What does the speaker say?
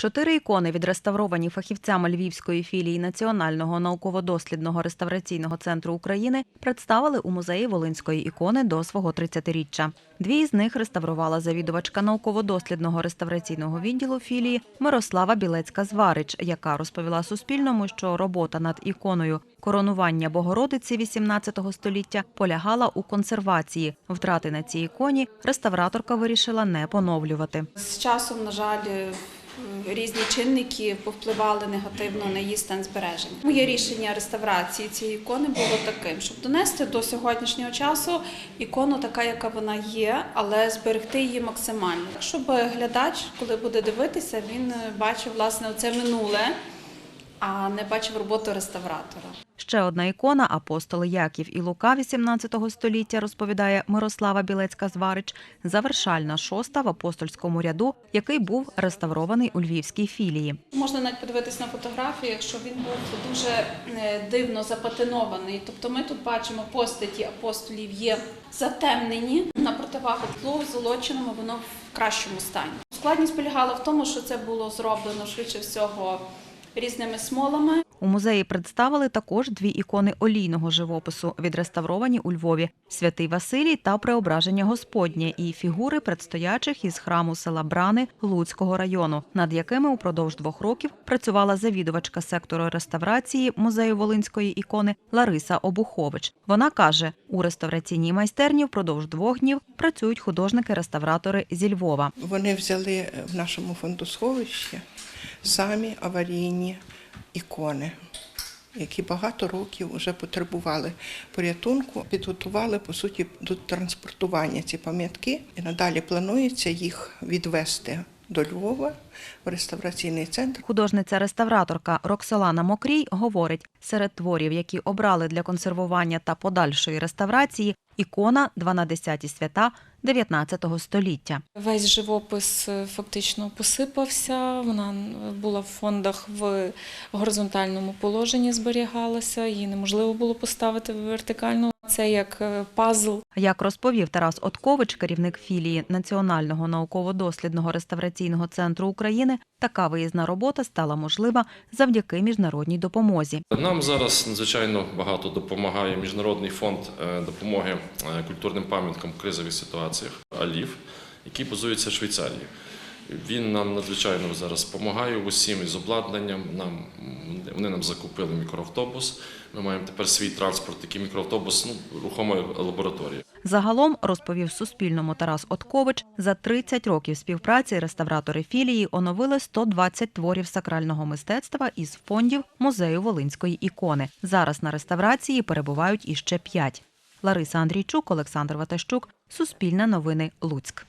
Чотири ікони, відреставровані фахівцями львівської філії Національного науково-дослідного реставраційного центру України, представили у музеї Волинської ікони до свого 30-річчя. Дві із них реставрувала завідувачка науково-дослідного реставраційного відділу філії Мирослава Білецька-Зварич, яка розповіла Суспільному, що робота над іконою коронування Богородиці XVIII століття полягала у консервації. Втрати на цій іконі реставраторка вирішила не поновлювати. З часом, на жаль, різні чинники повпливали негативно на її стан збереження. Моє рішення реставрації цієї ікони було таким, щоб донести до сьогоднішнього часу ікону така, яка вона є, але зберегти її максимально, щоб глядач, коли буде дивитися, він е, бачив власне оце минуле, а не бачив роботу реставратора. Ще одна ікона апостоли Яків і Лука XVIII століття, розповідає Мирослава Білецька-Зварич, завершальна шоста в апостольському ряду, який був реставрований у львівській філії. Можна навіть подивитись на фотографію, якщо він був дуже е, дивно запатинований. Тобто ми тут бачимо постаті апостолів є затемнені на противагу тлу золоченому, воно в кращому стані. Складність полягала в тому, що це було зроблено швидше всього різними смолами. У музеї представили також дві ікони олійного живопису, відреставровані у Львові: Святий Василій та Преображення Господнє і фігури предстоячих із храму села Брани Луцького району, над якими упродовж двох років працювала завідувачка сектору реставрації музею Волинської ікони Лариса Обухович. Вона каже, у реставраційній майстерні впродовж двох днів працюють художники-реставратори зі Львова. Вони взяли в нашому фондосховищі самі аварійні ікони, які багато років вже потребували порятунку, підготували по суті до транспортування ці пам'ятки, і надалі планується їх відвести до Львова в реставраційний центр. Художниця-реставраторка Роксолана Мокрій говорить, серед творів, які обрали для консервування та подальшої реставрації, ікона «12 свята 19 століття. Весь живопис е, фактично посипався. Вона була в фондах в горизонтальному положенні, зберігалася. Її неможливо було поставити вертикально. Це як е, пазл. Як розповів Тарас Откович, керівник філії Національного науково-дослідного реставраційного центру України, така виїзна робота стала можлива завдяки міжнародній допомозі. Нам зараз надзвичайно багато допомагає Міжнародний фонд е, допомоги е, культурним пам'яткам в кризових ситуаціях АЛІФ, який базується в Швейцарії. Він нам надзвичайно зараз допомагає усім із обладнанням. Нам вони нам закупили мікроавтобус. Ми маємо тепер свій транспорт, такий мікроавтобус ну, рухомої лабораторії. Загалом, розповів Суспільному Тарас Откович, за 30 років співпраці реставратори філії оновили 120 творів сакрального мистецтва із фондів музею Волинської ікони. Зараз на реставрації перебувають іще п'ять. Лариса Андрійчук, Олександр Ватащук, Суспільне новини, Луцьк.